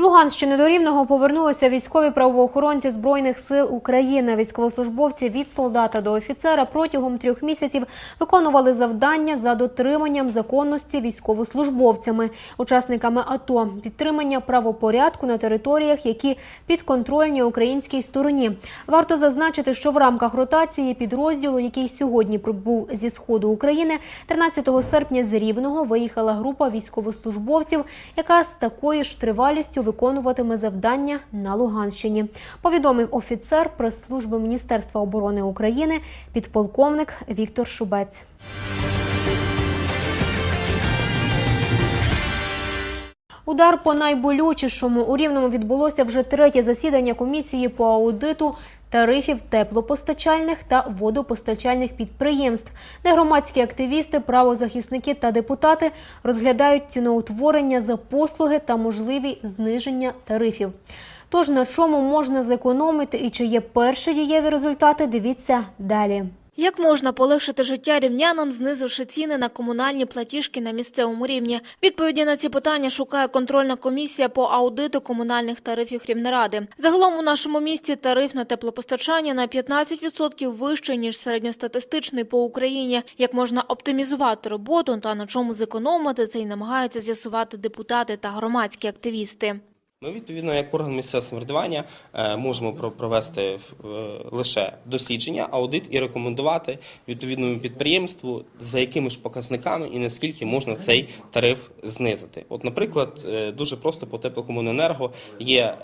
Луганщини до Рівного повернулися військові правоохоронці Збройних сил України. Військовослужбовці від солдата до офіцера протягом трьох місяців виконували завдання за дотриманням законності військовослужбовцями, учасниками АТО, підтримання правопорядку на територіях, які підконтрольні українській стороні. Варто зазначити, що в рамках ротації підрозділу, який сьогодні прибув зі сходу України, 13 серпня з Рівного виїхала група військовослужбовців, яка з такою ж тривалістю виконуватиме завдання на Луганщині. Повідомив офіцер прес-служби Міністерства оборони України, підполковник Віктор Шубець. Удар по найболючішому у рівному відбулося вже третє засідання комісії по аудиту тарифів теплопостачальних та водопостачальних підприємств, де громадські активісти, правозахисники та депутати розглядають ціноутворення за послуги та можливі зниження тарифів. Тож на чому можна зекономити і чи є перші дієві результати, дивіться далі. Як можна полегшити життя рівнянам, знизивши ціни на комунальні платіжки на місцевому рівні? Відповіді на ці питання шукає контрольна комісія по аудиту комунальних тарифів Рівнеради. Загалом у нашому місті тариф на теплопостачання на 15% вищий, ніж середньостатистичний по Україні. Як можна оптимізувати роботу та на чому зекономити, це й намагаються з'ясувати депутати та громадські активісти. Ми відповідно, як орган місцевого самоврядування, е, можемо про- провести е, лише дослідження, аудит і рекомендувати відповідному підприємству за якими ж показниками і наскільки можна цей тариф знизити. От, наприклад, е, дуже просто по теплокомуненерго є.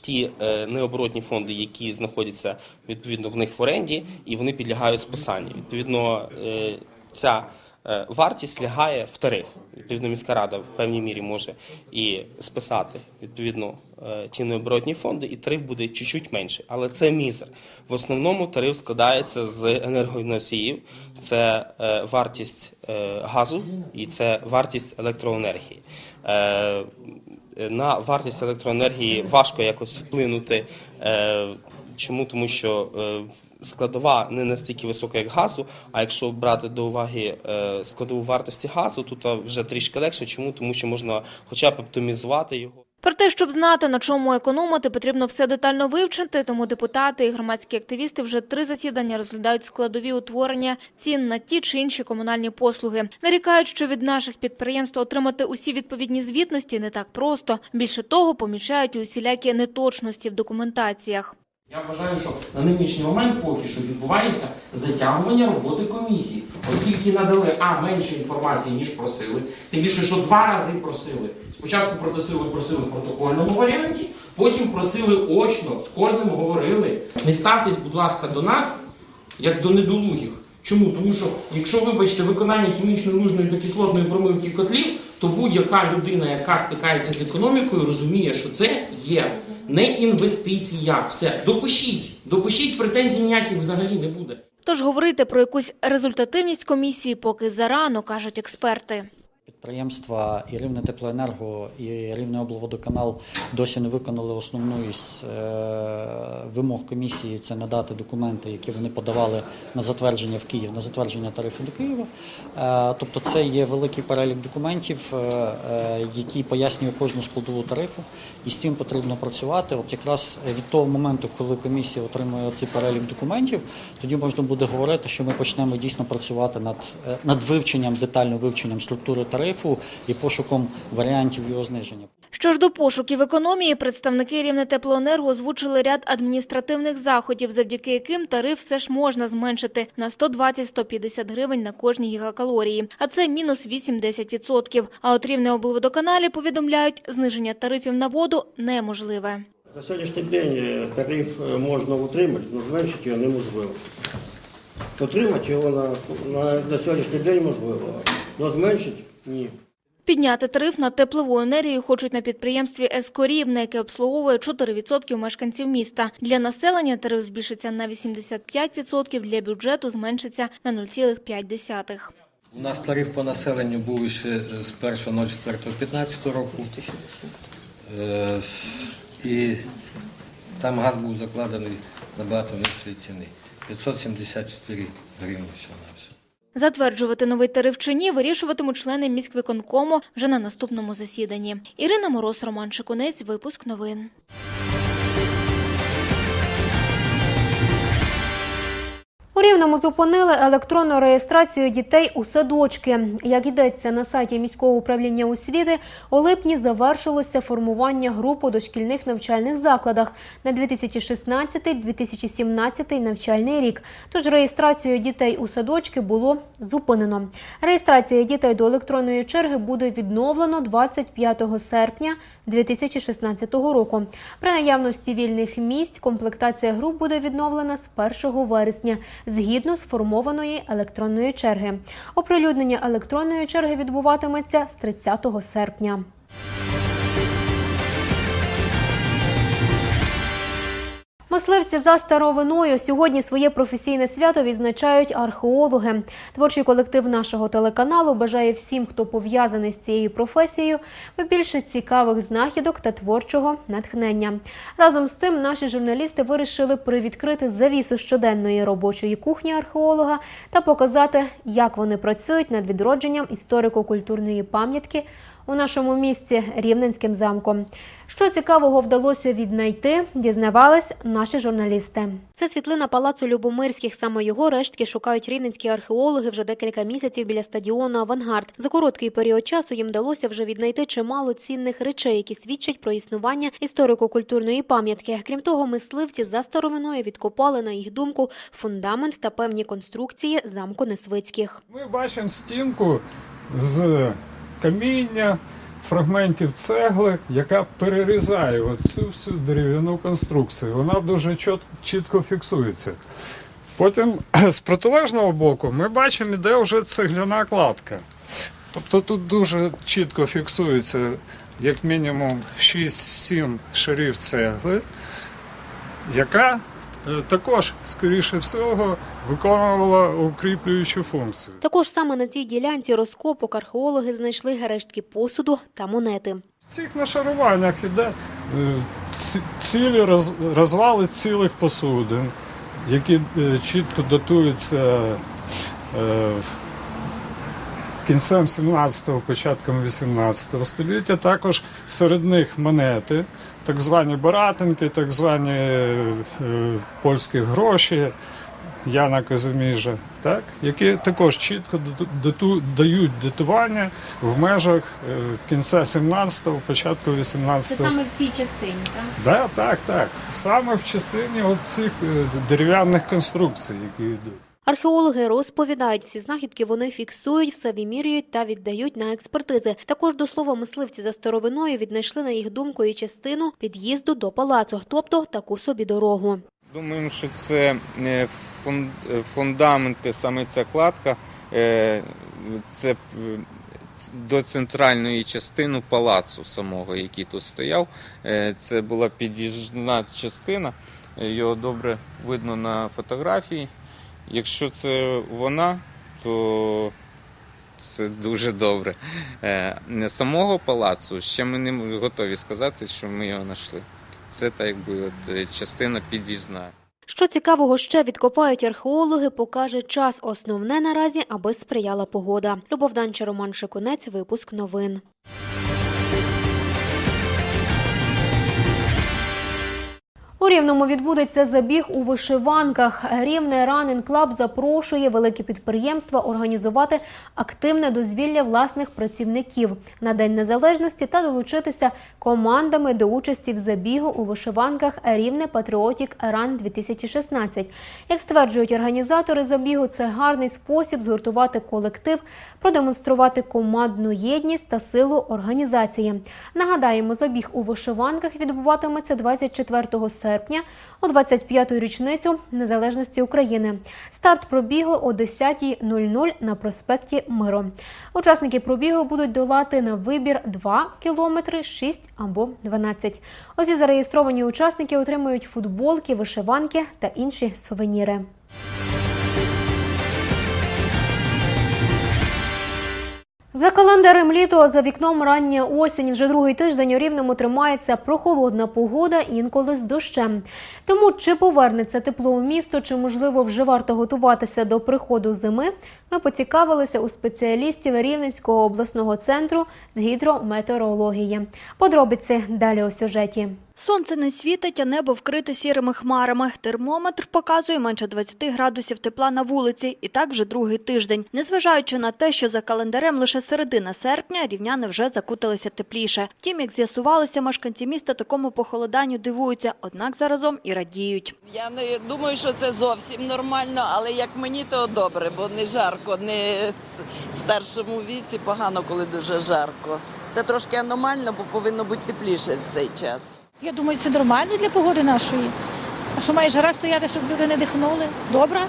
Ті необоротні фонди, які знаходяться відповідно в них в оренді, і вони підлягають списанню. Відповідно, ця вартість лягає в тариф. Відповідно, міська рада в певній мірі може і списати відповідно е, ті необоротні фонди, і тариф буде чуть-чуть менший. Але це мізер. В основному тариф складається з енергоносіїв, це е, вартість е, газу і це вартість електроенергії. Е, на вартість електроенергії важко якось вплинути. Е, Чому? Тому що е, складова не настільки висока, як газу. А якщо брати до уваги е, складову вартості газу, то вже трішки легше. Чому? Тому що можна хоча б оптимізувати його. Про те, щоб знати, на чому економити, потрібно все детально вивчити, тому депутати і громадські активісти вже три засідання розглядають складові утворення цін на ті чи інші комунальні послуги. Нарікають, що від наших підприємств отримати усі відповідні звітності не так просто. Більше того, помічають усілякі неточності в документаціях. Я вважаю, що на нинішній момент поки що відбувається затягування роботи комісії, оскільки надали а менше інформації ніж просили. Тим більше, що два рази просили. Спочатку просили, просили в протокольному варіанті, потім просили очно, з кожним говорили. Не ставтесь, будь ласка, до нас як до недолугих. Чому? Тому що, якщо вибачте виконання хімічної лужної та кислотної промивки котлів, то будь-яка людина, яка стикається з економікою, розуміє, що це є не інвестиція. Все, допишіть, допишіть, претензій ніяких взагалі не буде. Тож говорити про якусь результативність комісії поки зарано, кажуть експерти. Підприємства і Рівне Теплоенерго, і Рівне облводоканал досі не виконали основну із е, вимог комісії це надати документи, які вони подавали на затвердження в Київ, на затвердження тарифу до Києва. Е, тобто це є великий перелік документів, е, які пояснює кожну складову тарифу, і з цим потрібно працювати. От якраз від того моменту, коли комісія отримує цей перелік документів, тоді можна буде говорити, що ми почнемо дійсно працювати над, над вивченням, детальним вивченням структури тарифу і пошуком варіантів його зниження. Що ж до пошуків економії, представники Рівне Теплоенерго озвучили ряд адміністративних заходів, завдяки яким тариф все ж можна зменшити на 120-150 гривень на кожній гігакалорії, а це мінус 8-10%. А от Рівне облводоканалі повідомляють, зниження тарифів на воду неможливе. На сьогоднішній день е, тариф е, можна утримати, але зменшити його неможливо. Утримати його на, на, на сьогоднішній день можливо, але зменшити ні. Підняти тариф на теплову енергію хочуть на підприємстві «Ескорівне», яке обслуговує 4% мешканців міста. Для населення тариф збільшиться на 85%, для бюджету зменшиться на 0,5%. У нас тариф по населенню був ще з 1.04.15 року. Е, І там газ був закладений набагато вищої ціни. 574 гривні всього на. Затверджувати новий тариф чи ні вирішуватимуть члени міськвиконкому вже на наступному засіданні. Ірина Мороз, Роман Шикунець, випуск новин. У Рівному зупинили електронну реєстрацію дітей у садочки. Як йдеться на сайті міського управління освіти, у липні завершилося формування груп у дошкільних навчальних закладах на 2016-2017 навчальний рік. Тож реєстрацію дітей у садочки було зупинено. Реєстрація дітей до електронної черги буде відновлено 25 серпня 2016 року. При наявності вільних місць комплектація груп буде відновлена з 1 вересня згідно сформованої електронної черги. Оприлюднення електронної черги відбуватиметься з 30 серпня. Мисливці за старовиною сьогодні своє професійне свято відзначають археологи. Творчий колектив нашого телеканалу бажає всім, хто пов'язаний з цією професією, побільше цікавих знахідок та творчого натхнення. Разом з тим, наші журналісти вирішили привідкрити завісу щоденної робочої кухні археолога та показати, як вони працюють над відродженням історико-культурної пам'ятки у нашому місті Рівненським замком. Що цікавого вдалося віднайти, дізнавались наші журналісти. Це світлина палацу Любомирських. Саме його рештки шукають рівненські археологи вже декілька місяців біля стадіону Авангард. За короткий період часу їм вдалося вже віднайти чимало цінних речей, які свідчать про існування історико-культурної пам'ятки. Крім того, мисливці за старовиною відкопали, на їх думку, фундамент та певні конструкції замку Несвицьких. Ми бачимо стінку з каміння, фрагментів цегли, яка перерізає цю всю дерев'яну конструкцію. Вона дуже чітко фіксується. Потім з протилежного боку ми бачимо, іде вже цегляна кладка. Тобто тут дуже чітко фіксується як мінімум 6-7 шарів цегли, яка також, скоріше всього, виконувала укріплюючу функцію. Також саме на цій ділянці розкопок археологи знайшли рештки посуду та монети. В цих нашаруваннях іде е, цілі розвали цілих посудин, які е, чітко датуються е, кінцем 17-го, початком 18-го століття. Також серед них монети, так звані баратинки, так звані е, польські гроші. Яна Казиміжа, так, які також чітко дату- дають датування в межах е, кінця 17-го, початку 18-го. Це саме в цій частині, так? Да, так, так. Саме в частині от цих е, дерев'яних конструкцій, які йдуть. Археологи розповідають, всі знахідки вони фіксують, все вимірюють та віддають на експертизи. Також до слова, мисливці за старовиною віднайшли на їх думку і частину під'їзду до палацу, тобто таку собі дорогу. Думаємо, що це е, е, фундаменти, саме ця кладка, е, це до центральної частини палацу самого, який тут стояв. Це була під'їжджна частина, його добре видно на фотографії. Якщо це вона, то це дуже добре. Е, Самого палацу ще ми не готові сказати, що ми його знайшли. Це так якби от е, частина під'їзна. Що цікавого ще відкопають археологи, покаже час. Основне наразі, аби сприяла погода. Любов Данча, Роман Шикунець, випуск новин. У Рівному відбудеться забіг у вишиванках. Рівне Ранен Клаб запрошує великі підприємства організувати активне дозвілля власних працівників на День Незалежності та долучитися командами до участі в забігу у вишиванках Рівне Патріотік Ран 2016. Як стверджують організатори забігу, це гарний спосіб згуртувати колектив, продемонструвати командну єдність та силу організації. Нагадаємо, забіг у вишиванках відбуватиметься 24 серпня у 25-ту річницю незалежності України. Старт пробігу о 10.00 на проспекті Миру. Учасники пробігу будуть долати на вибір 2 кілометри, 6 або 12. Усі зареєстровані учасники отримують футболки, вишиванки та інші сувеніри. За календарем літо, за вікном рання осінь. Вже другий тиждень у Рівному тримається прохолодна погода, інколи з дощем. Тому чи повернеться тепло у місто, чи можливо вже варто готуватися до приходу зими, ми поцікавилися у спеціалістів Рівненського обласного центру з гідрометеорології. Подробиці далі у сюжеті. Сонце не світить, а небо вкрите сірими хмарами. Термометр показує менше 20 градусів тепла на вулиці. І так вже другий тиждень. Незважаючи на те, що за календарем лише середина серпня, рівняни вже закуталися тепліше. Втім, як з'ясувалося, мешканці міста такому похолоданню дивуються, однак заразом і радіють. Я не думаю, що це зовсім нормально, але як мені, то добре, бо не жарко, не старшому віці погано, коли дуже жарко. Це трошки аномально, бо повинно бути тепліше в цей час. Я думаю, це нормально для погоди нашої. А що має жара стояти, щоб люди не дихнули? Добра?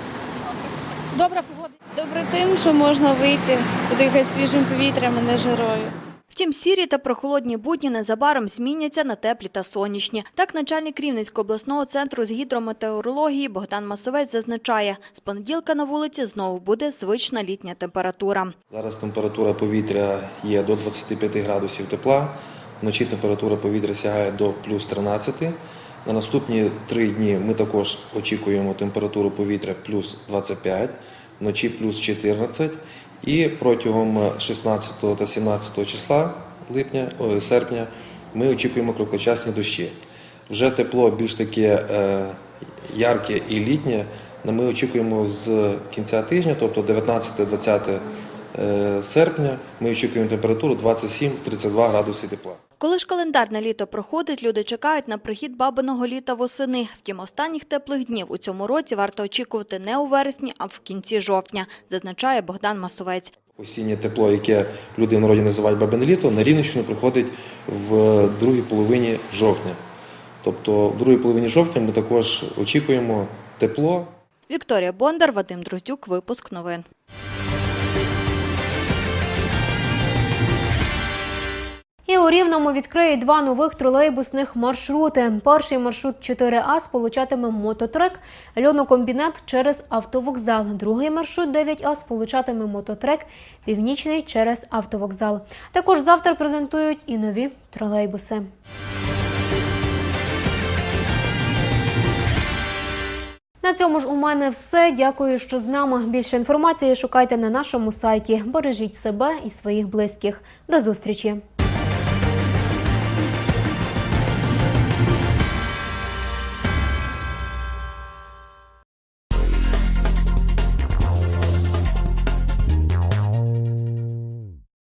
Добра погода. Добре тим, що можна вийти, подихати свіжим повітрям, а не жарою. Втім, сірі та прохолодні будні незабаром зміняться на теплі та сонячні. Так, начальник Рівненського обласного центру з гідрометеорології Богдан Масовець зазначає, з понеділка на вулиці знову буде звична літня температура. Зараз температура повітря є до 25 градусів тепла. Вночі температура повітря сягає до плюс 13. На наступні три дні ми також очікуємо температуру повітря плюс 25, вночі плюс 14. І протягом 16 та 17 числа липня, о, серпня ми очікуємо короткочасні дощі. Вже тепло більш таке е, ярке і літнє. Ми очікуємо з кінця тижня, тобто 19-20 е, серпня, ми очікуємо температуру 27-32 градуси тепла. Коли ж календарне літо проходить, люди чекають на прихід бабиного літа восени. Втім, останніх теплих днів у цьому році варто очікувати не у вересні, а в кінці жовтня, зазначає Богдан Масовець. Осіннє тепло, яке люди в народі називають бабине літо, на Рівненщину приходить в другій половині жовтня. Тобто в другій половині жовтня ми також очікуємо тепло. Вікторія Бондар, Вадим Друздюк, випуск новин. І у Рівному відкриють два нових тролейбусних маршрути. Перший маршрут 4А сполучатиме мототрек, льонокомбінат через автовокзал. Другий маршрут 9А сполучатиме мототрек, північний через автовокзал. Також завтра презентують і нові тролейбуси. На цьому ж у мене все. Дякую, що з нами. Більше інформації шукайте на нашому сайті. Бережіть себе і своїх близьких. До зустрічі!